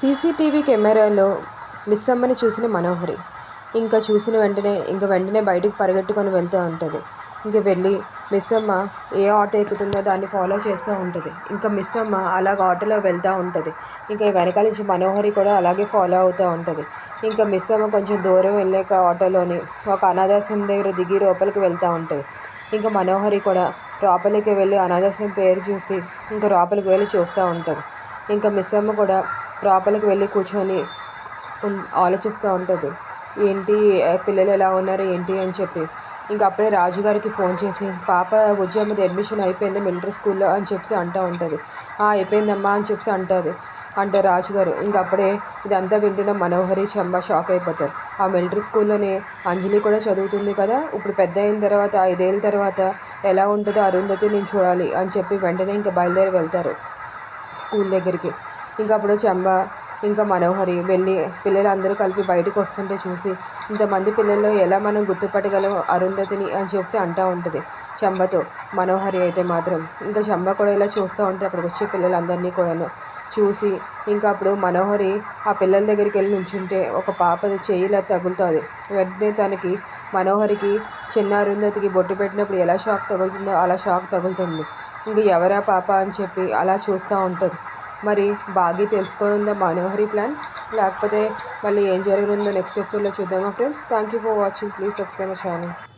CCTV కెమెరాలో మిస్సమ్మని చూసిన మనోహరి. ఇంకా చూసిన వెంటనే ఇంకా వెంటనే బయటకు పరిగెట్టుకొని వెళ్తూ ఉంటుంది. ఇంక వెళ్ళి మిస్సమ్మ ఏ ఆటో ఎక్కుతుందో దాన్ని ఫాలో చేస్తూ ఉంటుంది. ఇంకా మిస్సమ్మ అలాగ ఆటోలో వెళ్తూ ఉంటుంది. ఇంకా వెనకాల నుంచి మనోహరి కూడా అలాగే ఫాలో అవుతూ ఉంటుంది. ఇంకా మిస్ అమ్మ కొంచెం దూరం వెళ్ళాక ఆటోలోని ఒక అనాథాశ్రమం దగ్గర దిగి లోపలికి వెళ్తూ ఉంటుంది. ఇంకా మనోహరి కూడా లోపలికి వెళ్ళి అనాథాశ్రమం పేరు చూసి ఇంకా లోపలికి వెళ్ళి చూస్తూ ఉంటుంది. ఇంకా మిస్ అమ్మ కూడా లోపలికి వెళ్ళి కూర్చొని ఆలోచిస్తూ ఉంటుంది. ఏంటి పిల్లలు ఎలా ఉన్నారు ఏంటి అని చెప్పి. ఇంకా అప్పుడే రాజుగారికి ఫోన్ చేసి పాప ఉద్యమది అడ్మిషన్ అయిపోయింది మిలిటరీ స్కూల్లో అని చెప్పి అంటూ ఉంటుంది. అయిపోయిందమ్మా అని చెప్పి అంటుంది. అంటే రాజుగారు ఇంకా అప్పుడే ఇదంతా వింటున్న మనోహరి చెమ్మ షాక్ అయిపోతారు. ఆ మిలిటరీ స్కూల్లోనే అంజలి కూడా చదువుతుంది కదా ఇప్పుడు పెద్ద అయిన తర్వాత ఐదేళ్ళ తర్వాత ఎలా ఉంటుందో అరుంధతి నేను చూడాలి అని చెప్పి వెంటనే ఇంకా బయలుదేరి వెళ్తారు స్కూల్ దగ్గరికి. ఇంకా అప్పుడు చెంబ ఇంకా మనోహరి వెళ్ళి పిల్లలందరూ కలిపి బయటకు వస్తుంటే చూసి ఇంతమంది పిల్లల్లో ఎలా మనం గుర్తుపట్టగలం అరుంధతిని అని చెప్పి అంటూ ఉంటుంది చెంబతో. మనోహరి అయితే మాత్రం ఇంకా చెంబ కూడా ఇలా చూస్తూ ఉంటారు అక్కడికి వచ్చే పిల్లలందరినీ కూడాను. చూసి ఇంకా అప్పుడు మనోహరి ఆ పిల్లల దగ్గరికి వెళ్ళి నుంచుంటే ఒక పాప చేయిలా తగులుతుంది. వెంటనే తనకి మనోహరికి చిన్న అరుంధతికి బొట్టు పెట్టినప్పుడు ఎలా షాక్ తగులుతుందో అలా షాక్ తగులుతుంది. ఇంక ఎవరా పాప అని చెప్పి అలా చూస్తూ ఉంటుంది. మరి బాగా తెలుసుకోనుందా మనోహరి ప్లాన్ లేకపోతే మళ్ళీ ఏం జరగనుందో నెక్స్ట్ ఎపిసోడ్లో చూద్దామా friends thank you for watching please subscribe my channel